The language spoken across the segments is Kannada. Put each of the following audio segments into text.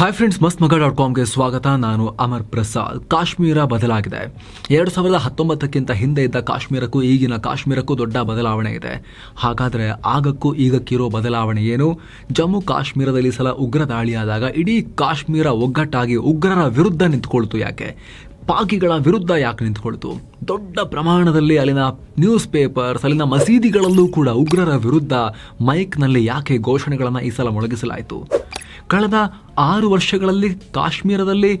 ಹಾಯ್ ಫ್ರೆಂಡ್ಸ್ ಮಸ್ತ್ ಮಗ ಡಾಟ್ ಕಾಮ್ಗೆ ಸ್ವಾಗತ. ನಾನು ಅಮರ್ ಪ್ರಸಾದ್. ಕಾಶ್ಮೀರ ಬದಲಾಗಿದೆ. ಎರಡು ಸಾವಿರದ ಹತ್ತೊಂಬತ್ತಕ್ಕಿಂತ ಹಿಂದೆ ಇದ್ದ ಕಾಶ್ಮೀರಕ್ಕೂ ಈಗಿನ ಕಾಶ್ಮೀರಕ್ಕೂ ದೊಡ್ಡ ಬದಲಾವಣೆ ಇದೆ. ಹಾಗಾದರೆ ಆಗಕ್ಕೂ ಈಗಕ್ಕಿರೋ ಬದಲಾವಣೆ ಏನು? ಜಮ್ಮು ಕಾಶ್ಮೀರದಲ್ಲಿ ಸಲ ಉಗ್ರ ದಾಳಿಯಾದಾಗ ಇಡೀ ಕಾಶ್ಮೀರ ಒಗ್ಗಟ್ಟಾಗಿ ಉಗ್ರರ ವಿರುದ್ಧ ನಿಂತ್ಕೊಳ್ತು ಯಾಕೆ? ಪಾಕಿಗಳ ವಿರುದ್ಧ ಯಾಕೆ ನಿಂತ್ಕೊಳ್ತು? ದೊಡ್ಡ ಪ್ರಮಾಣದಲ್ಲಿ ಅಲ್ಲಿನ ನ್ಯೂಸ್ ಪೇಪರ್ಸ್ ಅಲ್ಲಿನ ಮಸೀದಿಗಳಲ್ಲೂ ಕೂಡ ಉಗ್ರರ ವಿರುದ್ಧ ಮೈಕ್ನಲ್ಲಿ ಯಾಕೆ ಘೋಷಣೆಗಳನ್ನು ಈ ಸಲ ಮೊಳಗಿಸಲಾಯಿತು? ಕಳೆದ ಆರು ವರ್ಷಗಳಲ್ಲಿ ಕಾಶ್ಮೀರದಲ್ಲಿ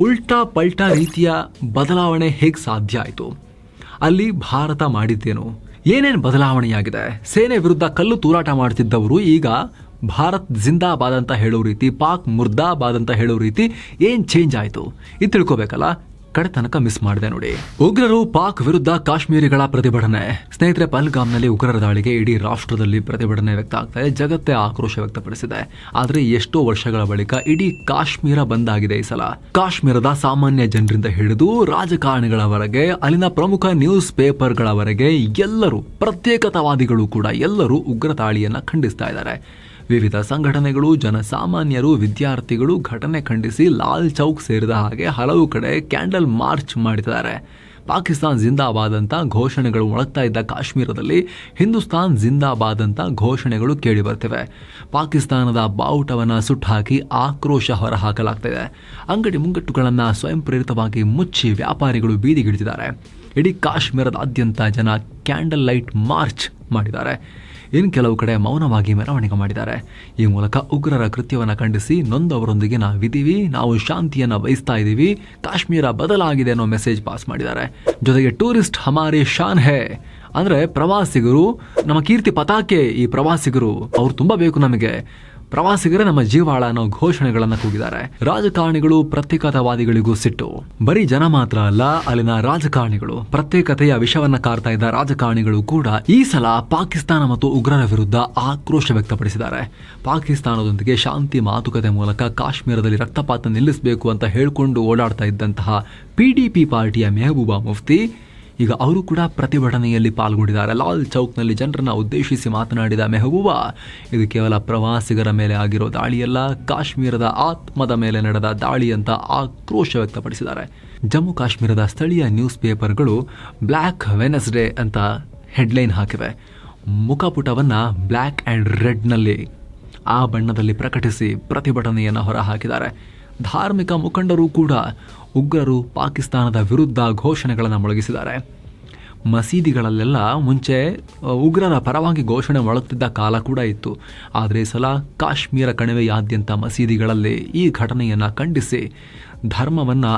ಉಲ್ಟಾ ಪಲ್ಟಾ ರೀತಿಯ ಬದಲಾವಣೆ ಹೇಗೆ ಸಾಧ್ಯ ಆಯಿತು? ಅಲ್ಲಿ ಭಾರತ ಮಾಡಿದ್ದೇನು? ಏನೇನು ಬದಲಾವಣೆಯಾಗಿದೆ? ಸೇನೆ ವಿರುದ್ಧ ಕಲ್ಲು ತೂರಾಟ ಮಾಡ್ತಿದ್ದವರು ಈಗ ಭಾರತ್ ಜಿಂದಾಬಾದ್ ಅಂತ ಹೇಳೋ ರೀತಿ, ಪಾಕ್ ಮುರ್ದಾಬಾದ್ ಅಂತ ಹೇಳೋ ರೀತಿ ಏನು ಚೇಂಜ್ ಆಯಿತು? ಇದು ತಿಳ್ಕೊಬೇಕಲ್ಲ? ಕಡೆ ತನಕ ಮಿಸ್ ಮಾಡಿದೆ ನೋಡಿ. ಉಗ್ರರು ಪಾಕ್ ವಿರುದ್ಧ ಕಾಶ್ಮೀರಿಗಳ ಪ್ರತಿಭಟನೆ. ಸ್ನೇಹಿತರೆ ಪಲ್ಗಾಮ್ನಲ್ಲಿ ಉಗ್ರರ ದಾಳಿಗೆ ಇಡೀ ರಾಷ್ಟ್ರದಲ್ಲಿ ಪ್ರತಿಭಟನೆ ವ್ಯಕ್ತ ಆಗ್ತಾ ಇದೆ, ಜಗತ್ತೇ ಆಕ್ರೋಶ ವ್ಯಕ್ತಪಡಿಸಿದೆ. ಆದರೆ ಎಷ್ಟೋ ವರ್ಷಗಳ ಬಳಿಕ ಇಡೀ ಕಾಶ್ಮೀರ ಬಂದಾಗಿದೆ ಈ ಸಲ. ಕಾಶ್ಮೀರದ ಸಾಮಾನ್ಯ ಜನರಿಂದ ಹಿಡಿದು ರಾಜಕಾರಣಿಗಳವರೆಗೆ, ಅಲ್ಲಿನ ಪ್ರಮುಖ ನ್ಯೂಸ್ ಪೇಪರ್ಗಳವರೆಗೆ ಎಲ್ಲರೂ, ಪ್ರತ್ಯೇಕತಾವಾದಿಗಳು ಕೂಡ ಎಲ್ಲರೂ ಉಗ್ರ ದಾಳಿಯನ್ನ ಖಂಡಿಸ್ತಾ ಇದ್ದಾರೆ. ವಿವಿಧ ಸಂಘಟನೆಗಳು, ಜನಸಾಮಾನ್ಯರು, ವಿದ್ಯಾರ್ಥಿಗಳು ಘಟನೆ ಖಂಡಿಸಿ ಲಾಲ್ ಚೌಕ್ ಸೇರಿದ ಹಾಗೆ ಹಲವು ಕಡೆ ಕ್ಯಾಂಡಲ್ ಮಾರ್ಚ್ ಮಾಡಿದ್ದಾರೆ. ಪಾಕಿಸ್ತಾನ್ ಜಿಂದಾಬಾದ್ ಅಂತ ಘೋಷಣೆಗಳು ಮೊಳಗ್ತಾ ಇದ್ದ ಕಾಶ್ಮೀರದಲ್ಲಿ ಹಿಂದೂಸ್ತಾನ್ ಜಿಂದಾಬಾದ್ ಅಂತ ಘೋಷಣೆಗಳು ಕೇಳಿ ಬರ್ತಿವೆ ಪಾಕಿಸ್ತಾನದ ಬಾವುಟವನ್ನು ಸುಟ್ಟುಹಾಕಿ ಆಕ್ರೋಶ ಹೊರಹಾಕಲಾಗ್ತಿದೆ. ಅಂಗಡಿ ಮುಂಗಟ್ಟುಗಳನ್ನು ಸ್ವಯಂ ಪ್ರೇರಿತವಾಗಿ ಮುಚ್ಚಿ ವ್ಯಾಪಾರಿಗಳು ಬೀದಿಗಿಳಿದಿದ್ದಾರೆ ಇಡೀ ಕಾಶ್ಮೀರದಾದ್ಯಂತ ಜನ ಕ್ಯಾಂಡಲ್ ಲೈಟ್ ಮಾರ್ಚ್ ಮಾಡಿದ್ದಾರೆ. ಇನ್ನು ಕೆಲವು ಕಡೆ ಮೌನವಾಗಿ ಮೆರವಣಿಗೆ ಮಾಡಿದ್ದಾರೆ. ಈ ಮೂಲಕ ಉಗ್ರರ ಕೃತ್ಯವನ್ನು ಖಂಡಿಸಿ ನೊಂದವರೊಂದಿಗೆ ನಾವಿದ್ದೀವಿ ನಾವು ಶಾಂತಿಯನ್ನು ಬಯಸ್ತಾ ಇದ್ದೀವಿ, ಕಾಶ್ಮೀರ ಬದಲಾಗಿದೆ ಅನ್ನೋ ಮೆಸೇಜ್ ಪಾಸ್ ಮಾಡಿದ್ದಾರೆ. ಜೊತೆಗೆ ಟೂರಿಸ್ಟ್ ಹಮಾರಿ ಶಾನ್ ಹೇ. ಅಂದ್ರೆ ಪ್ರವಾಸಿಗರು, ನಮ್ಮ ಕೀರ್ತಿ ಪತಾಕೆ ಈ ಪ್ರವಾಸಿಗರು, ಅವ್ರು ತುಂಬ ಬೇಕು ನಮಗೆ. ಪ್ರವಾಸಿಗರೇ ನಮ್ಮ ಜೀವಾಳ ಅನ್ನೋ ಘೋಷಣೆಗಳನ್ನು ಕೂಗಿದ್ದಾರೆ. ರಾಜಕಾರಣಿಗಳು ಪ್ರತ್ಯೇಕತಾವಾದಿಗಳಿಗೂ ಸಿಟ್ಟು. ಬರೀ ಜನ ಮಾತ್ರ ಅಲ್ಲ, ಅಲ್ಲಿನ ರಾಜಕಾರಣಿಗಳು. ಪ್ರತ್ಯೇಕತೆಯ ವಿಷವನ್ನ ಕಾರ್ತಾ ಇದ್ದ ರಾಜಕಾರಣಿಗಳು ಕೂಡ ಈ ಸಲ ಪಾಕಿಸ್ತಾನ ಮತ್ತು ಉಗ್ರರ ವಿರುದ್ಧ ಆಕ್ರೋಶ ವ್ಯಕ್ತಪಡಿಸಿದ್ದಾರೆ. ಪಾಕಿಸ್ತಾನದೊಂದಿಗೆ ಶಾಂತಿ ಮಾತುಕತೆ ಮೂಲಕ ಕಾಶ್ಮೀರದಲ್ಲಿ ರಕ್ತಪಾತ ನಿಲ್ಲಿಸಬೇಕು ಅಂತ ಹೇಳಿಕೊಂಡು ಓಡಾಡ್ತಾ ಇದ್ದಂತಹ ಪಿಡಿಪಿ ಪಾರ್ಟಿಯ ಮೆಹಬೂಬಾ ಮುಫ್ತಿ ಈಗ ಅವರು ಕೂಡ ಪ್ರತಿಭಟನೆಯಲ್ಲಿ ಪಾಲ್ಗೊಂಡಿದ್ದಾರೆ. ಲಾಲ್ ಚೌಕ್ನಲ್ಲಿ ಜನರನ್ನು ಉದ್ದೇಶಿಸಿ ಮಾತನಾಡಿದ ಮೆಹಬೂಬಾ, ಇದು ಕೇವಲ ಪ್ರವಾಸಿಗರ ಮೇಲೆ ಆಗಿರೋ ದಾಳಿಯಲ್ಲ, ಕಾಶ್ಮೀರದ ಆತ್ಮದ ಮೇಲೆ ನಡೆದ ದಾಳಿ ಅಂತ ಆಕ್ರೋಶ ವ್ಯಕ್ತಪಡಿಸಿದ್ದಾರೆ. ಜಮ್ಮು ಕಾಶ್ಮೀರದ ಸ್ಥಳೀಯ ನ್ಯೂಸ್ ಪೇಪರ್ಗಳು ಬ್ಲ್ಯಾಕ್ ವೆನಸ್ಡೇ ಅಂತ ಹೆಡ್ಲೈನ್ ಹಾಕಿವೆ. ಮುಖಪುಟವನ್ನು ಬ್ಲ್ಯಾಕ್ ಆ್ಯಂಡ್ ರೆಡ್ನಲ್ಲಿ ಆ ಬಣ್ಣದಲ್ಲಿ ಪ್ರಕಟಿಸಿ ಪ್ರತಿಭಟನೆಯನ್ನು ಹೊರಹಾಕಿದ್ದಾರೆ. ಧಾರ್ಮಿಕ ಮುಖಂಡರು ಕೂಡ ಉಗ್ರರು ಪಾಕಿಸ್ತಾನದ ವಿರುದ್ಧ ಘೋಷಣೆಗಳನ್ನು ಮೊಳಗಿಸಿದ್ದಾರೆ. ಮಸೀದಿಗಳಲ್ಲೆಲ್ಲ ಮುಂಚೆ ಉಗ್ರರ ಪರವಾಗಿ ಘೋಷಣೆ ಮೊಳಗುತ್ತಿದ್ದ ಕಾಲ ಕೂಡ ಇತ್ತು. ಆದರೆ ಸಲ ಕಾಶ್ಮೀರ ಕಣಿವೆಯಾದ್ಯಂತ ಮಸೀದಿಗಳಲ್ಲಿ ಈ ಘಟನೆಯನ್ನು ಖಂಡಿಸಿ ಧರ್ಮವನ್ನು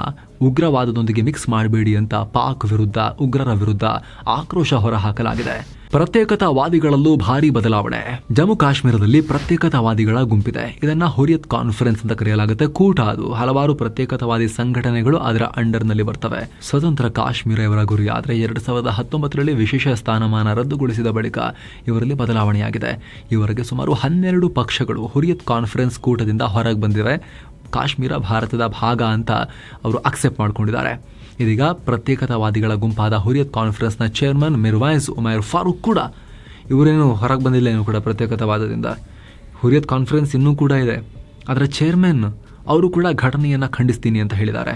ಉಗ್ರವಾದದೊಂದಿಗೆ ಮಿಕ್ಸ್ ಮಾಡಬೇಡಿ ಅಂತ ಪಾಕ್ ವಿರುದ್ಧ, ಉಗ್ರರ ವಿರುದ್ಧ ಆಕ್ರೋಶ ಹೊರಹಾಕಲಾಗಿದೆ. ಪ್ರತ್ಯೇಕತಾವಾದಿಗಳಲ್ಲೂ ಭಾರಿ ಬದಲಾವಣೆ. ಜಮ್ಮು ಕಾಶ್ಮೀರದಲ್ಲಿ ಪ್ರತ್ಯೇಕತಾವಾದಿಗಳ ಗುಂಪಿದೆ. ಇದನ್ನ ಹುರಿಯತ್ ಕಾನ್ಫರೆನ್ಸ್ ಅಂತ ಕರೆಯಲಾಗುತ್ತೆ. ಕೂಟ ಅದು. ಹಲವಾರು ಪ್ರತ್ಯೇಕತಾವಾದಿ ಸಂಘಟನೆಗಳು ಅದರ ಅಂಡರ್ನಲ್ಲಿ ಬರ್ತವೆ. ಸ್ವತಂತ್ರ ಕಾಶ್ಮೀರ ಇವರ ಗುರಿ ಆದರೆ ಎರಡು ಸಾವಿರದ ಹತ್ತೊಂಬತ್ತರಲ್ಲಿ ವಿಶೇಷ ಸ್ಥಾನಮಾನ ರದ್ದುಗೊಳಿಸಿದ ಬಳಿಕ ಇವರಲ್ಲಿ ಬದಲಾವಣೆಯಾಗಿದೆ. ಇವರಿಗೆ ಸುಮಾರು ಹನ್ನೆರಡು ಪಕ್ಷಗಳು ಹುರಿಯತ್ ಕಾನ್ಫರೆನ್ಸ್ ಕೂಟದಿಂದ ಹೊರಗೆ ಬಂದಿವೆ. ಕಾಶ್ಮೀರ ಭಾರತದ ಭಾಗ ಅಂತ ಅವರು ಅಕ್ಸೆಪ್ಟ್ ಮಾಡ್ಕೊಂಡಿದ್ದಾರೆ. ಇದೀಗ ಪ್ರತ್ಯೇಕತಾವಾದಿಗಳ ಗುಂಪಾದ ಹುರಿಯತ್ ಕಾನ್ಫರೆನ್ಸ್ನ ಚೇರ್ಮನ್ ಮಿರ್ವಾಯ್ಸ್ ಉಮೈರ್ ಫಾರೂಕ್ ಕೂಡ ಇವರೇನು ಹೊರಗೆ ಬಂದಿಲ್ಲ ಏನು ಕೂಡ ಪ್ರತ್ಯೇಕತಾವಾದದಿಂದ. ಹುರಿಯತ್ ಕಾನ್ಫರೆನ್ಸ್ ಇನ್ನೂ ಕೂಡ ಇದೆ. ಅದರ ಚೇರ್ಮನ್ ಅವರು ಕೂಡ ಘಟನೆಯನ್ನು ಖಂಡಿಸ್ತೀನಿ ಅಂತ ಹೇಳಿದ್ದಾರೆ.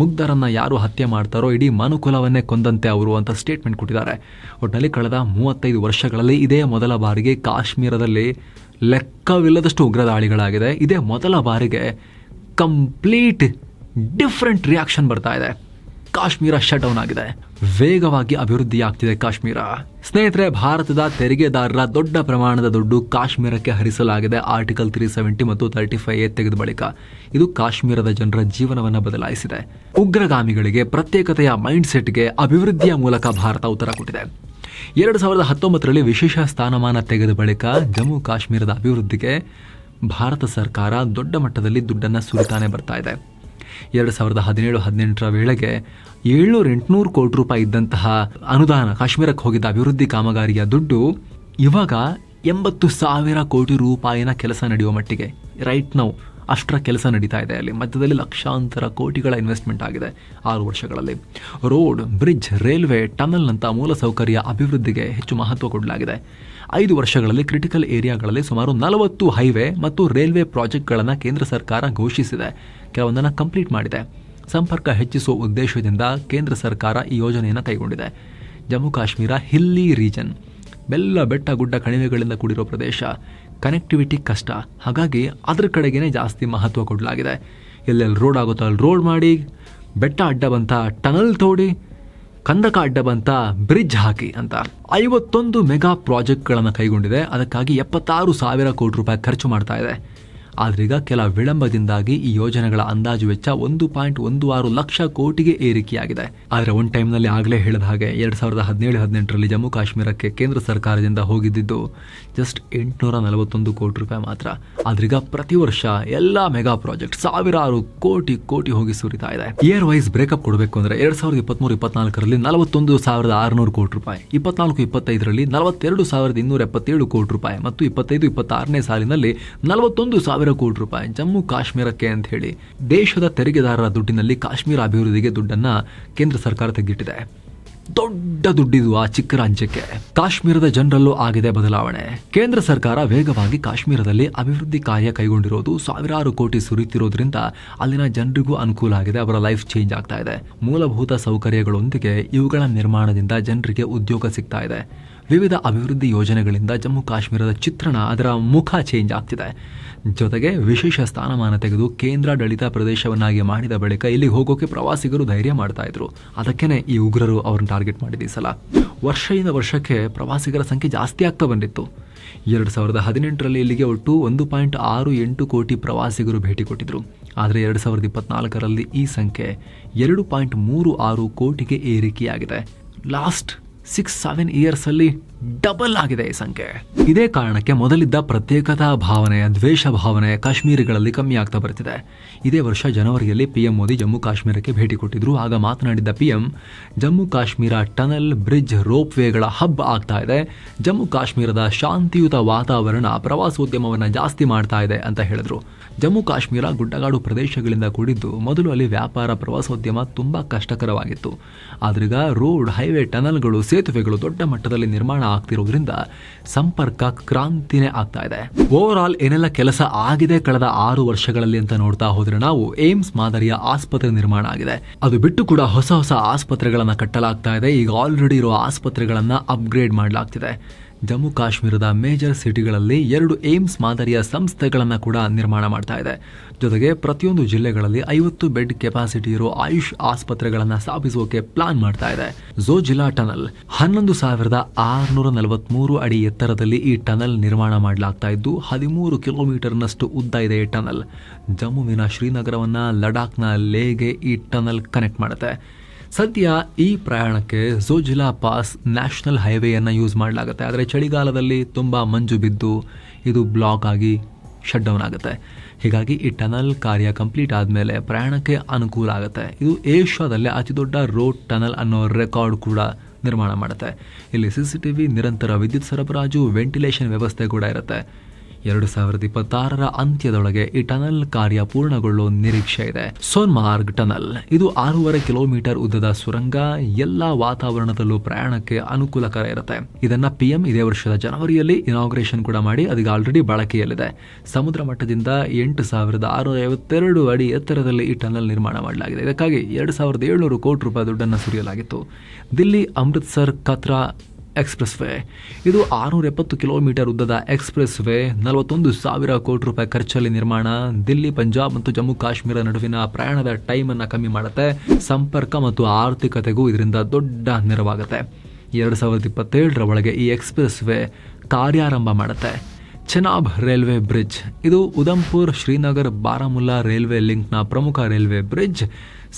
ಮುಗ್ಧರನ್ನು ಯಾರು ಹತ್ಯೆ ಮಾಡ್ತಾರೋ ಇಡೀ ಮನುಕುಲವನ್ನೇ ಕೊಂದಂತೆ ಅವರು ಅಂತ ಸ್ಟೇಟ್ಮೆಂಟ್ ಕೊಟ್ಟಿದ್ದಾರೆ. ಒಟ್ಟಿನಲ್ಲಿ ಕಳೆದ ಮೂವತ್ತೈದು ವರ್ಷಗಳಲ್ಲಿ ಇದೇ ಮೊದಲ ಬಾರಿಗೆ ಕಾಶ್ಮೀರದಲ್ಲಿ ಲೆಕ್ಕವಿಲ್ಲದಷ್ಟು ಉಗ್ರ ದಾಳಿಗಳಾಗಿದೆ ಇದೇ ಮೊದಲ ಬಾರಿಗೆ ಕಂಪ್ಲೀಟ್ ಡಿಫ್ರೆಂಟ್ ರಿಯಾಕ್ಷನ್ ಬರ್ತಾ ಇದೆ. ಕಾಶ್ಮೀರ ಶಟ್ ಡೌನ್ ಆಗಿದೆ. ವೇಗವಾಗಿ ಅಭಿವೃದ್ಧಿಯಾಗ್ತಿದೆ ಕಾಶ್ಮೀರ. ಸ್ನೇಹಿತರೆ, ಭಾರತದ ತೆರಿಗೆದಾರರ ದೊಡ್ಡ ಪ್ರಮಾಣದ ದುಡ್ಡು ಕಾಶ್ಮೀರಕ್ಕೆ ಹರಿಸಲಾಗಿದೆ. ಆರ್ಟಿಕಲ್ ತ್ರೀ ಸೆವೆಂಟಿ ಮತ್ತು ತರ್ಟಿ ಫೈವ್ ಎ ತೆಗೆದ ಬಳಿಕ ಇದು ಕಾಶ್ಮೀರದ ಜನರ ಜೀವನವನ್ನು ಬದಲಾಯಿಸಿದೆ. ಉಗ್ರಗಾಮಿಗಳಿಗೆ ಪ್ರತ್ಯೇಕತೆಯ ಮೈಂಡ್ ಸೆಟ್ಗೆ ಅಭಿವೃದ್ಧಿಯ ಮೂಲಕ ಭಾರತ ಉತ್ತರ ಕೊಟ್ಟಿದೆ. ಎರಡು ಸಾವಿರದ ಹತ್ತೊಂಬತ್ತರಲ್ಲಿ ವಿಶೇಷ ಸ್ಥಾನಮಾನ ತೆಗೆದ ಬಳಿಕ ಜಮ್ಮು ಕಾಶ್ಮೀರದ ಅಭಿವೃದ್ಧಿಗೆ ಭಾರತ ಸರ್ಕಾರ ದೊಡ್ಡ ಮಟ್ಟದಲ್ಲಿ ದುಡ್ಡನ್ನು ಸುರಿತಾನೆ ಬರ್ತಾ ಇದೆ. ಎರಡು ಸಾವಿರದ ಹದಿನೇಳು, ಹದಿನೆಂಟರ ವೇಳೆಗೆ ಏಳ್ನೂರ ಎಂಟುನೂರು ಕೋಟಿ ರೂಪಾಯಿ ಇದ್ದಂತಹ ಅನುದಾನ ಕಾಶ್ಮೀರಕ್ಕೆ ಹೋಗಿದ್ದ ಅಭಿವೃದ್ಧಿ ಕಾಮಗಾರಿಯ ದುಡ್ಡು ಇವಾಗ ಎಂಬತ್ತು ಸಾವಿರ ಕೋಟಿ ರೂಪಾಯಿನ ಕೆಲಸ ನಡೆಯುವ ಮಟ್ಟಿಗೆ. ರೈಟ್ ನೌ ಅಷ್ಟರ ಕೆಲಸ ನಡೀತಾ ಇದೆ. ಅಲ್ಲಿ ಮಧ್ಯದಲ್ಲಿ ಲಕ್ಷಾಂತರ ಕೋಟಿಗಳ ಇನ್ವೆಸ್ಟ್ಮೆಂಟ್ ಆಗಿದೆ ಆರು ವರ್ಷಗಳಲ್ಲಿ. ರೋಡ್ ಬ್ರಿಡ್ಜ್ ರೈಲ್ವೆ ಟನಲ್ನಂಥ ಮೂಲಸೌಕರ್ಯ ಅಭಿವೃದ್ಧಿಗೆ ಹೆಚ್ಚು ಮಹತ್ವ ಕೊಡಲಾಗಿದೆ. ಐದು ವರ್ಷಗಳಲ್ಲಿ ಕ್ರಿಟಿಕಲ್ ಏರಿಯಾಗಳಲ್ಲಿ ಸುಮಾರು ನಲವತ್ತು ಹೈವೇ ಮತ್ತು ರೈಲ್ವೆ ಪ್ರಾಜೆಕ್ಟ್ಗಳನ್ನು ಕೇಂದ್ರ ಸರ್ಕಾರ ಘೋಷಿಸಿದೆ. ಕೆಲವೊಂದನ್ನು ಕಂಪ್ಲೀಟ್ ಮಾಡಿದೆ. ಸಂಪರ್ಕ ಹೆಚ್ಚಿಸುವ ಉದ್ದೇಶದಿಂದ ಕೇಂದ್ರ ಸರ್ಕಾರ ಈ ಯೋಜನೆಯನ್ನು ಕೈಗೊಂಡಿದೆ. ಜಮ್ಮು ಕಾಶ್ಮೀರ ಹಿಲ್ಲಿ ರೀಜನ್ ಬೆಲ್ಲ, ಬೆಟ್ಟ, ಗುಡ್ಡ ಕಣಿವೆಗಳಿಂದ ಕೂಡಿರೋ ಪ್ರದೇಶ. ಕನೆಕ್ಟಿವಿಟಿ ಕಷ್ಟ. ಹಾಗಾಗಿ ಅದರ ಕಡೆಗೇನೇ ಜಾಸ್ತಿ ಮಹತ್ವ ಕೊಡಲಾಗಿದೆ. ಎಲ್ಲೆಲ್ಲಿ ರೋಡ್ ಆಗುತ್ತೋ ಅಲ್ಲಿ ರೋಡ್ ಮಾಡಿ, ಬೆಟ್ಟ ಅಡ್ಡ ಬಂತ ಟನಲ್ ತೋಡಿ ಕಂದಕ ಅಡ್ಡ ಬಂತ ಬ್ರಿಡ್ಜ್ ಹಾಕಿ ಅಂತ. ಐವತ್ತೊಂದು ಮೆಗಾ ಪ್ರಾಜೆಕ್ಟ್ಗಳನ್ನು ಕೈಗೊಂಡಿದೆ. ಅದಕ್ಕಾಗಿ ಎಪ್ಪತ್ತಾರು ಸಾವಿರ ಕೋಟಿ ರೂಪಾಯಿ ಖರ್ಚು ಮಾಡ್ತಾ ಇದೆ. ಆದ್ರೀಗ ಕೆಲ ವಿಳಂಬದಿಂದಾಗಿ ಈ ಯೋಜನೆಗಳ ಅಂದಾಜು ವೆಚ್ಚ ಒಂದು ಪಾಯಿಂಟ್ ಒಂದು ಆರು ಲಕ್ಷ ಕೋಟಿಗೆ ಏರಿಕೆಯಾಗಿದೆ. ಆದರೆ ಒನ್ ಟೈಮ್ನಲ್ಲಿ ಆಗಲೇ ಹೇಳಿದ ಹಾಗೆ ಎರಡು ಸಾವಿರದ ಹದಿನೇಳು, ಹದಿನೆಂಟರಲ್ಲಿ ಜಮ್ಮು ಕಾಶ್ಮೀರಕ್ಕೆ ಕೇಂದ್ರ ಸರ್ಕಾರದಿಂದ ಹೋಗಿದ್ದಿದ್ದು ಜಸ್ಟ್ ಎಂಟುನೂರ ನಲವತ್ತೊಂದು ಕೋಟಿ ರೂಪಾಯಿ ಮಾತ್ರ. ಆದ್ರೀಗ ಪ್ರತಿ ವರ್ಷ ಎಲ್ಲ ಮೆಗಾ ಪ್ರಾಜೆಕ್ಟ್ ಸಾವಿರಾರು ಕೋಟಿ ಕೋಟಿ ಹೋಗಿ ಸುರಿತಾ ಇದೆ. ಇಯರ್ ವೈಸ್ ಬ್ರೇಕಪ್ ಕೊಡಬೇಕು ಅಂದ್ರೆ ಎರಡ್ ಸಾವಿರದ ಇಪ್ಪತ್ಮೂರು, ಇಪ್ಪತ್ನಾಲ್ಕರಲ್ಲಿ ನಲವತ್ತೊಂದು ಸಾವಿರದ ಆರುನೂರು ಕೋಟಿ ರೂಪಾಯಿ, ಇಪ್ಪತ್ನಾಲ್ಕು, ಇಪ್ಪತ್ತೈದರಲ್ಲಿ ನಲವತ್ತೆರಡು ಸಾವಿರದ ಇನ್ನೂರ ಎಪ್ಪತ್ತೇಳು ಕೋಟಿ ರೂಪಾಯಿ ಮತ್ತು ಇಪ್ಪತ್ತೈದು, ಇಪ್ಪತ್ತಾರನೇ ಸಾಲಿನಲ್ಲಿ ನಲವತ್ತೊಂದು ಸಾವಿರ ಕೋಟಿ ರೂಪಾಯಿ ಜಮ್ಮು ಕಾಶ್ಮೀರಕ್ಕೆ ಅಂತ ಹೇಳಿ ದೇಶದ ತೆರಿಗೆದಾರರ ದುಡ್ಡಿನಲ್ಲಿ ಕಾಶ್ಮೀರ ಅಭಿವೃದ್ಧಿಗೆ ದುಡ್ಡನ್ನ ಕೇಂದ್ರ ಸರ್ಕಾರ ತೆಗೆದಿಟ್ಟಿದೆ. ದೊಡ್ಡ ದುಡ್ಡಿದು ಆ ಚಿಕ್ಕ ರಾಜ್ಯಕ್ಕೆ. ಕಾಶ್ಮೀರದ ಜನರಲ್ಲೂ ಆಗಿದೆ ಬದಲಾವಣೆ. ಕೇಂದ್ರ ಸರ್ಕಾರ ವೇಗವಾಗಿ ಕಾಶ್ಮೀರದಲ್ಲಿ ಅಭಿವೃದ್ಧಿ ಕಾರ್ಯ ಕೈಗೊಂಡಿರೋದು ಸಾವಿರಾರು ಕೋಟಿ ಸುರಿಯುತ್ತಿರೋದ್ರಿಂದ ಅಲ್ಲಿನ ಜನರಿಗೂ ಅನುಕೂಲ ಆಗಿದೆ, ಅವರ ಲೈಫ್ ಚೇಂಜ್ ಆಗ್ತಾ ಇದೆ. ಮೂಲಭೂತ ಸೌಕರ್ಯಗಳೊಂದಿಗೆ ಇವುಗಳ ನಿರ್ಮಾಣದಿಂದ ಜನರಿಗೆ ಉದ್ಯೋಗ ಸಿಗ್ತಾ ಇದೆ. ವಿವಿಧ ಅಭಿವೃದ್ಧಿ ಯೋಜನೆಗಳಿಂದ ಜಮ್ಮು ಕಾಶ್ಮೀರದ ಚಿತ್ರಣ ಅದರ ಮುಖ ಚೇಂಜ್ ಆಗ್ತಿದೆ. ಜೊತೆಗೆ ವಿಶೇಷ ಸ್ಥಾನಮಾನ ತೆಗೆದು ಕೇಂದ್ರಾಡಳಿತ ಪ್ರದೇಶವನ್ನಾಗಿ ಮಾಡಿದ ಬಳಿಕ ಇಲ್ಲಿಗೆ ಹೋಗೋಕೆ ಪ್ರವಾಸಿಗರು ಧೈರ್ಯ ಮಾಡ್ತಾ ಇದ್ರು. ಅದಕ್ಕೇನೆ ಈ ಉಗ್ರರು ಅವ್ರನ್ನ ಟಾರ್ಗೆಟ್ ಮಾಡಿದ ಸಲ. ವರ್ಷದಿಂದ ವರ್ಷಕ್ಕೆ ಪ್ರವಾಸಿಗರ ಸಂಖ್ಯೆ ಜಾಸ್ತಿ ಆಗ್ತಾ ಬಂದಿತ್ತು. ಎರಡು ಸಾವಿರದ ಹದಿನೆಂಟರಲ್ಲಿ ಇಲ್ಲಿಗೆ ಒಟ್ಟು ಒಂದು ಪಾಯಿಂಟ್ ಆರು ಎಂಟು ಕೋಟಿ ಪ್ರವಾಸಿಗರು ಭೇಟಿ ಕೊಟ್ಟಿದ್ರು. ಆದರೆ ಎರಡು ಸಾವಿರದ ಇಪ್ಪತ್ನಾಲ್ಕರಲ್ಲಿ ಈ ಸಂಖ್ಯೆ ಎರಡು ಪಾಯಿಂಟ್ ಮೂರು ಆರು ಕೋಟಿಗೆ ಏರಿಕೆಯಾಗಿದೆ. ಲಾಸ್ಟ್ ಸಿಕ್ಸ್ ಸೆವೆನ್ ಇಯರ್ಸ್ ಅಲ್ಲಿ ಡಬಲ್ ಆಗಿದೆ ಈ ಸಂಖ್ಯೆ. ಇದೇ ಕಾರಣಕ್ಕೆ ಮೊದಲಿದ್ದ ಪ್ರತ್ಯೇಕತಾ ಭಾವನೆ ದ್ವೇಷ ಭಾವನೆ ಕಾಶ್ಮೀರಿಗಳಲ್ಲಿ ಕಮ್ಮಿ ಆಗ್ತಾ ಬರ್ತಿದೆ ಇದೇ ವರ್ಷ ಜನವರಿಯಲ್ಲಿ ಪಿಎಂ ಮೋದಿ ಜಮ್ಮು ಕಾಶ್ಮೀರಕ್ಕೆ ಭೇಟಿ ಕೊಟ್ಟಿದ್ರು. ಆಗ ಮಾತನಾಡಿದ್ದ PM, Jammu Kashmir tunnel bridge rope ವೇಗಳ hub ಆಗ್ತಾ ಇದೆ. ಜಮ್ಮು ಕಾಶ್ಮೀರದ ಶಾಂತಿಯುತ ವಾತಾವರಣ ಪ್ರವಾಸೋದ್ಯಮವನ್ನು ಜಾಸ್ತಿ ಮಾಡ್ತಾ ಇದೆ ಅಂತ ಹೇಳಿದ್ರು. ಜಮ್ಮು ಕಾಶ್ಮೀರ ಗುಡ್ಡಗಾಡು ಪ್ರದೇಶಗಳಿಂದ ಕೂಡಿದ್ದು ಮೊದಲು ಅಲ್ಲಿ ವ್ಯಾಪಾರ ಪ್ರವಾಸೋದ್ಯಮ ತುಂಬಾ ಕಷ್ಟಕರವಾಗಿತ್ತು. ಆದ್ರೀಗ ರೋಡ್, ಹೈವೇ, ಟನಲ್ಗಳು, ಸೇತುವೆಗಳು ದೊಡ್ಡ ಮಟ್ಟದಲ್ಲಿ ನಿರ್ಮಾಣ ಆಗ್ತಿರೋದ್ರಿಂದ ಸಂಪರ್ಕ ಕ್ರಾಂತಿನೇ ಆಗ್ತಾ ಇದೆ. ಓವರ್ ಆಲ್ ಏನೆಲ್ಲ ಕೆಲಸ ಆಗಿದೆ ಕಳೆದ ಆರು ವರ್ಷಗಳಲ್ಲಿ ಅಂತ ನೋಡ್ತಾ ಹೋದ್ರೆ ನಾವು ಏಮ್ಸ್ ಮಾದರಿಯ ಆಸ್ಪತ್ರೆ ನಿರ್ಮಾಣ ಆಗಿದೆ. ಅದು ಬಿಟ್ಟು ಕೂಡ ಹೊಸ ಹೊಸ ಆಸ್ಪತ್ರೆಗಳನ್ನ ಕಟ್ಟಲಾಗ್ತಾ ಇದೆ. ಈಗ ಆಲ್ರೆಡಿ ಇರುವ ಆಸ್ಪತ್ರೆಗಳನ್ನ ಅಪ್ಗ್ರೇಡ್ ಮಾಡಲಾಗ್ತಿದೆ. ಜಮ್ಮು ಕಾಶ್ಮೀರದ ಮೇಜರ್ ಸಿಟಿಗಳಲ್ಲಿ ಎರಡು ಏಮ್ಸ್ ಮಾದರಿಯ ಸಂಸ್ಥೆಗಳನ್ನು ಕೂಡ ನಿರ್ಮಾಣ ಮಾಡ್ತಾ ಇದೆ. ಜೊತೆಗೆ ಪ್ರತಿಯೊಂದು ಜಿಲ್ಲೆಗಳಲ್ಲಿ ಐವತ್ತು ಬೆಡ್ ಕೆಪಾಸಿಟಿ ಇರೋ ಆಯುಷ್ ಆಸ್ಪತ್ರೆಗಳನ್ನು ಸ್ಥಾಪಿಸೋಕೆ ಪ್ಲಾನ್ ಮಾಡ್ತಾ ಇದೆ. ಜಿಲ್ಲಾ ಟನಲ್. ಹನ್ನೊಂದು ಸಾವಿರದ ಆರುನೂರ ನಲವತ್ಮೂರು ಅಡಿ ಎತ್ತರದಲ್ಲಿ ಈ ಟನಲ್ ನಿರ್ಮಾಣ ಮಾಡಲಾಗ್ತಾ ಇದ್ದು, ಹದಿಮೂರು ಕಿಲೋಮೀಟರ್ನಷ್ಟು ಉದ್ದ ಇದೆ ಈ ಟನಲ್. ಜಮ್ಮುವಿನ ಶ್ರೀನಗರವನ್ನು ಲಡಾಖ್ನ ಲೇಗೆ ಈ ಟನಲ್ ಕನೆಕ್ಟ್ ಮಾಡುತ್ತೆ. ಸದ್ಯ ಈ ಪ್ರಯಾಣಕ್ಕೆ ಝೋಜಿಲಾ ಪಾಸ್ ನ್ಯಾಷನಲ್ ಹೈವೇಯನ್ನು ಯೂಸ್ ಮಾಡಲಾಗುತ್ತೆ. ಆದರೆ ಚಳಿಗಾಲದಲ್ಲಿ ತುಂಬ ಮಂಜು ಬಿದ್ದು ಇದು ಬ್ಲಾಕ್ ಆಗಿ ಶಟ್ ಡೌನ್ ಆಗುತ್ತೆ. ಹೀಗಾಗಿ ಈ ಟನಲ್ ಕಾರ್ಯ ಕಂಪ್ಲೀಟ್ ಆದಮೇಲೆ ಪ್ರಯಾಣಕ್ಕೆ ಅನುಕೂಲ ಆಗುತ್ತೆ. ಇದು ಏಷ್ಯಾದಲ್ಲೇ ಅತಿ ದೊಡ್ಡ ರೋಡ್ ಟನಲ್ ಅನ್ನೋ ರೆಕಾರ್ಡ್ ಕೂಡ ನಿರ್ಮಾಣ ಮಾಡುತ್ತೆ. ಇಲ್ಲಿ ಸಿ ಸಿ ಟಿ ವಿ ನಿರಂತರ ವಿದ್ಯುತ್ ಸರಬರಾಜು, ವೆಂಟಿಲೇಷನ್ ವ್ಯವಸ್ಥೆ ಕೂಡ ಇರುತ್ತೆ. ಎರಡು ಸಾವಿರದ ಇಪ್ಪತ್ತಾರರ ಅಂತ್ಯದೊಳಗೆ ಈ ಟನಲ್ ಕಾರ್ಯ ಪೂರ್ಣಗೊಳ್ಳುವ ನಿರೀಕ್ಷೆ ಇದೆ. ಸೋನ್ಮಾರ್ಗ್ ಟನಲ್, ಇದು ಆರೂವರೆ ಕಿಲೋಮೀಟರ್ ಉದ್ದದ ಸುರಂಗ, ಎಲ್ಲಾ ವಾತಾವರಣದಲ್ಲೂ ಪ್ರಯಾಣಕ್ಕೆ ಅನುಕೂಲಕರ ಇರುತ್ತೆ. ಇದನ್ನ ಪಿಎಂ ಇದೇ ವರ್ಷದ ಜನವರಿಯಲ್ಲಿ ಇನಾಗ್ರೇಷನ್ ಕೂಡ ಮಾಡಿ ಅದೀಗ ಆಲ್ರೆಡಿ ಬಳಕೆಯಲ್ಲಿದೆ. ಸಮುದ್ರ ಮಟ್ಟದಿಂದ ಎಂಟು ಸಾವಿರದ ಆರುನೂರ ಐವತ್ತೆರಡು ಅಡಿ ಎತ್ತರದಲ್ಲಿ ಈ ಟನಲ್ ನಿರ್ಮಾಣ ಮಾಡಲಾಗಿದೆ. ಇದಕ್ಕಾಗಿ ಎರಡು ಸಾವಿರದ ಏಳ್ನೂರು ಕೋಟಿ ರೂಪಾಯಿ ದುಡ್ಡನ್ನು ಸುರಿಯಲಾಗಿತ್ತು. ದಿಲ್ಲಿ ಅಮೃತ್ಸರ್ ಕತ್ರಾ ಎಕ್ಸ್ಪ್ರೆಸ್ ವೇ ಇದು ಆರುನೂರ ಎಪ್ಪತ್ತು ಕಿಲೋಮೀಟರ್ ಉದ್ದದ ಎಕ್ಸ್ಪ್ರೆಸ್ ವೇ ನಲವತ್ತೊಂದು ಸಾವಿರ ಕೋಟಿ ರೂಪಾಯಿ ಖರ್ಚಲ್ಲಿ ನಿರ್ಮಾಣ. ದಿಲ್ಲಿ, ಪಂಜಾಬ್ ಮತ್ತು ಜಮ್ಮು ಕಾಶ್ಮೀರ ನಡುವಿನ ಪ್ರಯಾಣದ ಟೈಮನ್ನು ಕಮ್ಮಿ ಮಾಡುತ್ತೆ. ಸಂಪರ್ಕ ಮತ್ತು ಆರ್ಥಿಕತೆಗೂ ಇದರಿಂದ ದೊಡ್ಡ ನೆರವಾಗುತ್ತೆ. ಎರಡು ಸಾವಿರದ ಇಪ್ಪತ್ತೇಳರ ಒಳಗೆ ಈ ಎಕ್ಸ್ಪ್ರೆಸ್ ವೇ ಕಾರ್ಯಾರಂಭ ಮಾಡುತ್ತೆ. Chenab railway bridge. ಇದು ಉದಂಪುರ್ ಶ್ರೀನಗರ್ ಬಾರಾಮುಲ್ಲಾ ರೈಲ್ವೆ ಲಿಂಕ್ನ ಪ್ರಮುಖ ರೈಲ್ವೆ ಬ್ರಿಡ್ಜ್.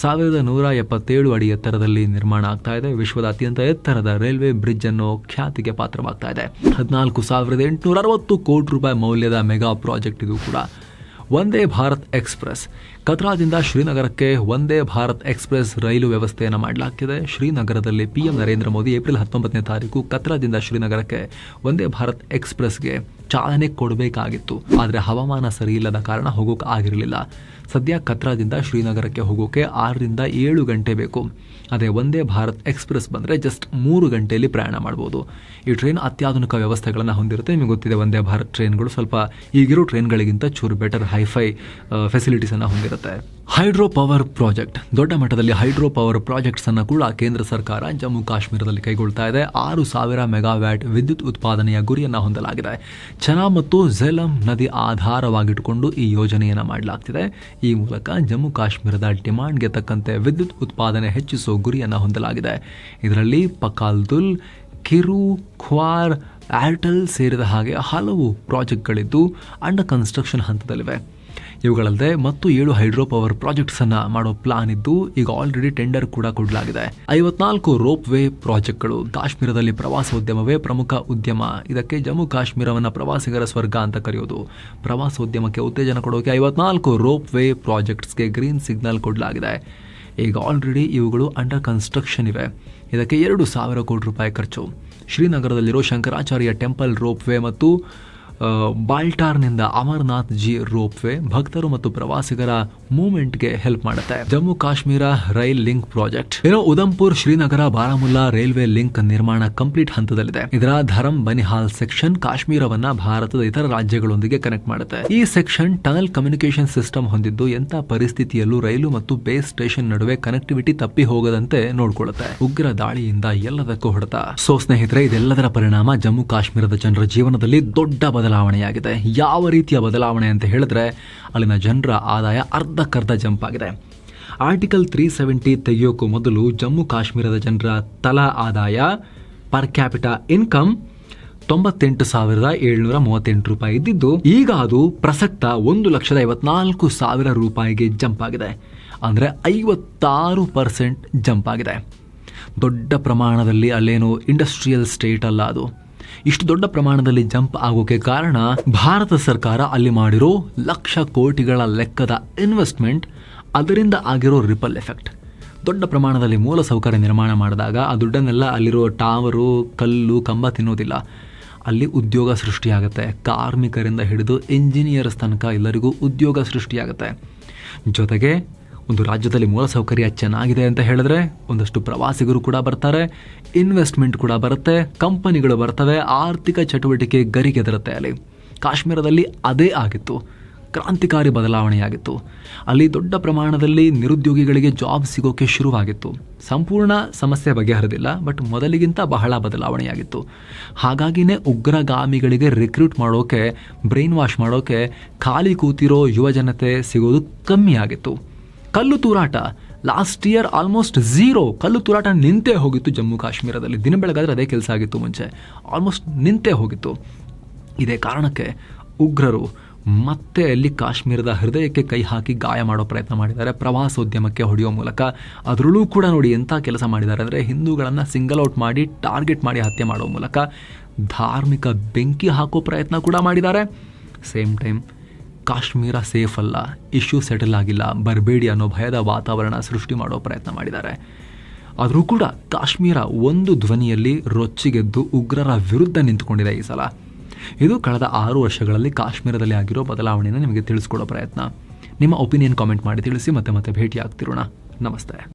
ಸಾವಿರದ ನೂರ ಎಪ್ಪತ್ತೇಳು ಅಡಿ ಎತ್ತರದಲ್ಲಿ ನಿರ್ಮಾಣ ಆಗ್ತಾ ಇದೆ. ವಿಶ್ವದ ಅತ್ಯಂತ ಎತ್ತರದ ರೈಲ್ವೆ ಬ್ರಿಡ್ಜ್ ಅನ್ನು ಖ್ಯಾತಿಗೆ ಪಾತ್ರವಾಗ್ತಾ ಇದೆ. ಹದಿನಾಲ್ಕು ಸಾವಿರದ ಎಂಟುನೂರ ಅರವತ್ತು ಕೋಟಿ ರೂಪಾಯಿ ಮೌಲ್ಯದ ಮೆಗಾ ಪ್ರಾಜೆಕ್ಟ್ ಇದು ಕೂಡ. ವಂದೇ ಭಾರತ್ ಎಕ್ಸ್ಪ್ರೆಸ್. ಕತ್ರಾದಿಂದ ಶ್ರೀನಗರಕ್ಕೆ ವಂದೇ ಭಾರತ್ ಎಕ್ಸ್ಪ್ರೆಸ್ ರೈಲು ವ್ಯವಸ್ಥೆಯನ್ನು ಮಾಡಲಾಗ್ತಿದೆ. ಶ್ರೀನಗರದಲ್ಲಿ P M Narendra Modi April ಹತ್ತೊಂಬತ್ತನೇ ತಾರೀಕು ಕತ್ರಾದಿಂದ ಶ್ರೀನಗರಕ್ಕೆ ವಂದೇ ಭಾರತ್ ಎಕ್ಸ್ಪ್ರೆಸ್ಗೆ ಚಾಲನೆ ಕೊಡಬೇಕಾಗಿತ್ತು. ಆದರೆ ಹವಾಮಾನ ಸರಿ ಇಲ್ಲದ ಕಾರಣ ಹೋಗೋಕೆ ಆಗಿರಲಿಲ್ಲ. ಸದ್ಯ ಕತ್ರಾದಿಂದ ಶ್ರೀನಗರಕ್ಕೆ ಹೋಗೋಕೆ ಆರರಿಂದ ಏಳು ಗಂಟೆ ಬೇಕು. ಅದೇ ಒಂದೇ ಭಾರತ್ ಎಕ್ಸ್ಪ್ರೆಸ್ ಬಂದರೆ ಜಸ್ಟ್ ಮೂರು ಗಂಟೆಯಲ್ಲಿ ಪ್ರಯಾಣ ಮಾಡ್ಬೋದು. ಈ ಟ್ರೈನ್ ಅತ್ಯಾಧುನಿಕ ವ್ಯವಸ್ಥೆಗಳನ್ನು ಹೊಂದಿರುತ್ತೆ. ನಿಮಗೆ ಗೊತ್ತಿದೆ, ಒಂದೇ ಭಾರತ್ ಟ್ರೈನ್ಗಳು ಸ್ವಲ್ಪ ಈಗಿರೋ ಟ್ರೈನ್ಗಳಿಗಿಂತ ಚೂರು ಬೆಟರ್ ಹೈಫೈ ಫೆಸಿಲಿಟೀಸನ್ನು ಹೊಂದಿರುತ್ತೆ. Hydro power project. ದೊಡ್ಡ ಮಟ್ಟದಲ್ಲಿ ಹೈಡ್ರೋ ಪವರ್ ಪ್ರಾಜೆಕ್ಟ್ಸ್ ಅನ್ನು ಕೂಡ ಕೇಂದ್ರ ಸರ್ಕಾರ ಜಮ್ಮು ಕಾಶ್ಮೀರದಲ್ಲಿ ಕೈಗೊಳ್ತಾ ಇದೆ. ಆರು ಸಾವಿರ ಮೆಗಾವ್ಯಾಟ್ ವಿದ್ಯುತ್ ಉತ್ಪಾದನೆಯ ಗುರಿಯನ್ನು ಹೊಂದಲಾಗಿದೆ. ಚನಾ ಮತ್ತು ಝೆಲಂ ನದಿ ಆಧಾರವಾಗಿಟ್ಟುಕೊಂಡು ಈ ಯೋಜನೆಯನ್ನು ಮಾಡಲಾಗ್ತಿದೆ. ಈ ಮೂಲಕ ಜಮ್ಮು ಕಾಶ್ಮೀರದ ಡಿಮಾಂಡ್ಗೆ ತಕ್ಕಂತೆ ವಿದ್ಯುತ್ ಉತ್ಪಾದನೆ ಹೆಚ್ಚಿಸುವ ಗುರಿಯನ್ನು ಹೊಂದಲಾಗಿದೆ. ಇದರಲ್ಲಿ ಪಕಾಲ್ದುಲ್, ಕಿರು, ಖ್ವಾರ್ ಏರ್ಟೆಲ್ ಸೇರಿದ ಹಾಗೆ ಹಲವು ಪ್ರಾಜೆಕ್ಟ್ಗಳಿದ್ದು ಅಂಡರ್ ಕನ್ಸ್ಟ್ರಕ್ಷನ್ ಹಂತದಲ್ಲಿವೆ. ಇವುಗಳಲ್ಲದೆ ಮತ್ತು ಏಳು ಹೈಡ್ರೋ ಪವರ್ ಪ್ರಾಜೆಕ್ಟ್ಸ್ ಅನ್ನ ಮಾಡೋ ಪ್ಲಾನ್ ಇದ್ದು ಈಗ ಆಲ್ರೆಡಿ ಟೆಂಡರ್ ಕೂಡ ಕೊಡಲಾಗಿದೆ. ಐವತ್ನಾಲ್ಕು ರೋಪ್ ವೇ ಪ್ರಾಜೆಕ್ಟ್ಗಳು ಕಾಶ್ಮೀರದಲ್ಲಿ ಪ್ರವಾಸೋದ್ಯಮವೇ ಪ್ರಮುಖ ಉದ್ಯಮ. ಇದಕ್ಕೆ ಜಮ್ಮು ಕಾಶ್ಮೀರವನ್ನು ಪ್ರವಾಸಿಗರ ಸ್ವರ್ಗ ಅಂತ ಕರೆಯೋದು. ಪ್ರವಾಸೋದ್ಯಮಕ್ಕೆ ಉತ್ತೇಜನ ಕೊಡೋಕೆ ಐವತ್ನಾಲ್ಕು ರೋಪ್ ವೇ ಪ್ರಾಜೆಕ್ಟ್ಸ್ಗೆ ಗ್ರೀನ್ ಸಿಗ್ನಲ್ ಕೊಡಲಾಗಿದೆ. ಈಗ ಆಲ್ರೆಡಿ ಇವುಗಳು ಅಂಡರ್ ಕನ್ಸ್ಟ್ರಕ್ಷನ್ ಇವೆ. ಇದಕ್ಕೆ ಎರಡು ಸಾವಿರ ಕೋಟಿ ರೂಪಾಯಿ ಖರ್ಚು. ಶ್ರೀನಗರದಲ್ಲಿರೋ ಶಂಕರಾಚಾರ್ಯ ಟೆಂಪಲ್ ರೋಪ್ ವೇ ಮತ್ತು ಬಾಲ್ಟಾರ್ನಿಂದ ಅಮರನಾಥ್ ಜಿ ರೋಪ್ ವೇ ಭಕ್ತರು ಮತ್ತು ಪ್ರವಾಸಿಗರ ಮೂವ್ಮೆಂಟ್ಗೆ ಹೆಲ್ಪ್ ಮಾಡುತ್ತೆ. Jammu Kashmir rail link project. ಏನೋ ಉದಂಪುರ್ ಶ್ರೀನಗರ, ಬಾರಾಮುಲ್ಲಾ ರೈಲ್ವೆ ಲಿಂಕ್ ನಿರ್ಮಾಣ ಕಂಪ್ಲೀಟ್ ಹಂತದಲ್ಲಿದೆ. ಇದರ ಧರಂ ಬನಿಹಾಲ್ ಸೆಕ್ಷನ್ ಕಾಶ್ಮೀರವನ್ನ ಭಾರತದ ಇತರ ರಾಜ್ಯಗಳೊಂದಿಗೆ ಕನೆಕ್ಟ್ ಮಾಡುತ್ತೆ. ಈ ಸೆಕ್ಷನ್ ಟನಲ್ ಕಮ್ಯುನಿಕೇಶನ್ ಸಿಸ್ಟಮ್ ಹೊಂದಿದ್ದು ಎಂತ ಪರಿಸ್ಥಿತಿಯಲ್ಲೂ ರೈಲು ಮತ್ತು ಬೇಸ್ ಸ್ಟೇಷನ್ ನಡುವೆ ಕನೆಕ್ಟಿವಿಟಿ ತಪ್ಪಿ ಹೋಗದಂತೆ ನೋಡಿಕೊಳ್ಳುತ್ತೆ. ಉಗ್ರ ದಾಳಿಯಿಂದ ಎಲ್ಲದಕ್ಕೂ ಹೊಡೆತ. ಸೊ ಸ್ನೇಹಿತರೆ, ಇದೆಲ್ಲದರ ಪರಿಣಾಮ ಜಮ್ಮು ಕಾಶ್ಮೀರದ ಜನರ ಜೀವನದಲ್ಲಿ ದೊಡ್ಡ ಬದಲಾವಣೆಯಾಗಿದೆ. ಯಾವ ರೀತಿಯ ಬದಲಾವಣೆ ಅಂತ ಹೇಳಿದ್ರೆ ಅಲ್ಲಿನ ಜನರ ಆದಾಯ ಅರ್ಧಕ್ಕರ್ಧ ಜಂಪ್ ಆಗಿದೆ ಆರ್ಟಿಕಲ್ ತ್ರೀ ಸೆವೆಂಟಿ ತೆಗೆಯೋಕ್ಕೂ ಮೊದಲು ಜಮ್ಮು ಕಾಶ್ಮೀರದ ಜನರ ತಲಾ ಆದಾಯ ಪರ್ ಕ್ಯಾಪಿಟ ಇನ್ಕಮ್ ತೊಂಬತ್ತೆಂಟು ಸಾವಿರದ ಏಳ್ನೂರ ಮೂವತ್ತೆಂಟು ರೂಪಾಯಿ ಇದ್ದಿದ್ದು, ಈಗ ಅದು ಪ್ರಸಕ್ತ ಒಂದು ಲಕ್ಷದ ಐವತ್ನಾಲ್ಕು ಸಾವಿರ ರೂಪಾಯಿಗೆ ಜಂಪ್ ಆಗಿದೆ ಅಂದರೆ ಐವತ್ತಾರು ಪರ್ಸೆಂಟ್ ಜಂಪ್ ಆಗಿದೆ ದೊಡ್ಡ ಪ್ರಮಾಣದಲ್ಲಿ ಅಲ್ಲೇನು ಇಂಡಸ್ಟ್ರಿಯಲ್ ಸ್ಟೇಟ್ ಅಲ್ಲ ಅದು. ಇಷ್ಟು ದೊಡ್ಡ ಪ್ರಮಾಣದಲ್ಲಿ ಜಂಪ್ ಆಗೋಕೆ ಕಾರಣ ಭಾರತ ಸರ್ಕಾರ ಅಲ್ಲಿ ಮಾಡಿರೋ ಲಕ್ಷ ಕೋಟಿಗಳ ಲೆಕ್ಕದ ಇನ್ವೆಸ್ಟ್ಮೆಂಟ್, ಅದರಿಂದ ಆಗಿರೋ ರಿಪಲ್ ಎಫೆಕ್ಟ್. ದೊಡ್ಡ ಪ್ರಮಾಣದಲ್ಲಿ ಮೂಲಸೌಕರ್ಯ ನಿರ್ಮಾಣ ಮಾಡಿದಾಗ ಆ ದುಡ್ಡನ್ನೆಲ್ಲ ಅಲ್ಲಿರೋ ಟಾವರು, ಕಲ್ಲು, ಕಂಬ ತಿನ್ನೋದಿಲ್ಲ. ಅಲ್ಲಿ ಉದ್ಯೋಗ ಸೃಷ್ಟಿಯಾಗುತ್ತೆ. ಕಾರ್ಮಿಕರಿಂದ ಹಿಡಿದು ಇಂಜಿನಿಯರ್ಸ್ ತನಕ ಎಲ್ಲರಿಗೂ ಉದ್ಯೋಗ ಸೃಷ್ಟಿಯಾಗುತ್ತೆ. ಜೊತೆಗೆ ಒಂದು ರಾಜ್ಯದಲ್ಲಿ ಮೂಲಸೌಕರ್ಯ ಚೆನ್ನಾಗಿದೆ ಅಂತ ಹೇಳಿದ್ರೆ ಒಂದಷ್ಟು ಪ್ರವಾಸಿಗರು ಕೂಡ ಬರ್ತಾರೆ ಇನ್ವೆಸ್ಟ್ಮೆಂಟ್ ಕೂಡ ಬರುತ್ತೆ, ಕಂಪನಿಗಳು ಬರ್ತವೆ, ಆರ್ಥಿಕ ಚಟುವಟಿಕೆ ಗರಿಗೆದರುತ್ತೆ ಅಲ್ಲಿ. ಕಾಶ್ಮೀರದಲ್ಲಿ ಅದೇ ಆಗಿತ್ತು, ಕ್ರಾಂತಿಕಾರಿ ಬದಲಾವಣೆಯಾಗಿತ್ತು. ಅಲ್ಲಿ ದೊಡ್ಡ ಪ್ರಮಾಣದಲ್ಲಿ ನಿರುದ್ಯೋಗಿಗಳಿಗೆ ಜಾಬ್ ಸಿಗೋಕೆ ಶುರುವಾಗಿತ್ತು. ಸಂಪೂರ್ಣ ಸಮಸ್ಯೆ ಬಗೆಹರಿದಿಲ್ಲ ಬಟ್ ಮೊದಲಿಗಿಂತ ಬಹಳ ಬದಲಾವಣೆಯಾಗಿತ್ತು. ಹಾಗಾಗಿನೇ ಉಗ್ರಗಾಮಿಗಳಿಗೆ ರಿಕ್ರೂಟ್ ಮಾಡೋಕೆ ಬ್ರೈನ್ ವಾಶ್ ಮಾಡೋಕೆ, ಖಾಲಿ ಕೂತಿರೋ ಯುವಜನತೆ ಸಿಗೋದು ಕಮ್ಮಿ ಆಗಿತ್ತು ಕಲ್ಲು ತೂರಾಟ. ಲಾಸ್ಟ್ ಇಯರ್ ಆಲ್ಮೋಸ್ಟ್ ಝೀರೋ ಕಲ್ಲು ತೂರಾಟ ನಿಂತೇ ಹೋಗಿತ್ತು ಜಮ್ಮು ಕಾಶ್ಮೀರದಲ್ಲಿ. ದಿನ ಬೆಳಗಾದರೆ ಅದೇ ಕೆಲಸ ಆಗಿತ್ತು ಮುಂಚೆ. ಆಲ್ಮೋಸ್ಟ್ ನಿಂತೇ ಹೋಗಿತ್ತು. ಇದೇ ಕಾರಣಕ್ಕೆ ಉಗ್ರರು ಮತ್ತೆ ಅಲ್ಲಿ ಕಾಶ್ಮೀರದ ಹೃದಯಕ್ಕೆ ಕೈ ಹಾಕಿ ಗಾಯ ಮಾಡೋ ಪ್ರಯತ್ನ ಮಾಡಿದ್ದಾರೆ. ಪ್ರವಾಸೋದ್ಯಮಕ್ಕೆ ಹೊಡೆಯೋ ಮೂಲಕ. ಅದರಲ್ಲೂ ಕೂಡ ನೋಡಿ ಎಂಥ ಕೆಲಸ ಮಾಡಿದ್ದಾರೆ ಅಂದರೆ ಹಿಂದೂಗಳನ್ನು ಸಿಂಗಲ್ ಔಟ್ ಮಾಡಿ ಟಾರ್ಗೆಟ್ ಮಾಡಿ ಹತ್ಯೆ ಮಾಡೋ ಮೂಲಕ ಧಾರ್ಮಿಕ ಬೆಂಕಿ ಹಾಕೋ ಪ್ರಯತ್ನ ಕೂಡ ಮಾಡಿದ್ದಾರೆ. ಸೇಮ್ ಟೈಮ್ ಕಾಶ್ಮೀರ ಸೇಫ್ ಅಲ್ಲ, ಇಶ್ಯೂ ಸೆಟಲ್ ಆಗಿಲ್ಲ, ಬರಬೇಡಿ ಅನ್ನೋ ಭಯದ ವಾತಾವರಣ ಸೃಷ್ಟಿ ಮಾಡೋ ಪ್ರಯತ್ನ ಮಾಡಿದ್ದಾರೆ. ಆದರೂ ಕೂಡ ಕಾಶ್ಮೀರ ಒಂದು ಧ್ವನಿಯಲ್ಲಿ ರೊಚ್ಚಿಗೆದ್ದು ಉಗ್ರರ ವಿರುದ್ಧ ನಿಂತುಕೊಂಡಿದೆ ಈ ಸಲ. ಇದು ಕಳೆದ ಆರು ವರ್ಷಗಳಲ್ಲಿ ಕಾಶ್ಮೀರದಲ್ಲಿ ಆಗಿರೋ ಬದಲಾವಣೆಯನ್ನು ನಿಮಗೆ ತಿಳಿಸ್ಕೊಡೋ ಪ್ರಯತ್ನ. ನಿಮ್ಮ ಒಪಿನಿಯನ್ ಕಾಮೆಂಟ್ ಮಾಡಿ ತಿಳಿಸಿ ಮತ್ತೆ ಮತ್ತೆ ಭೇಟಿ ಆಗ್ತಿರೋಣ ನಮಸ್ತೆ.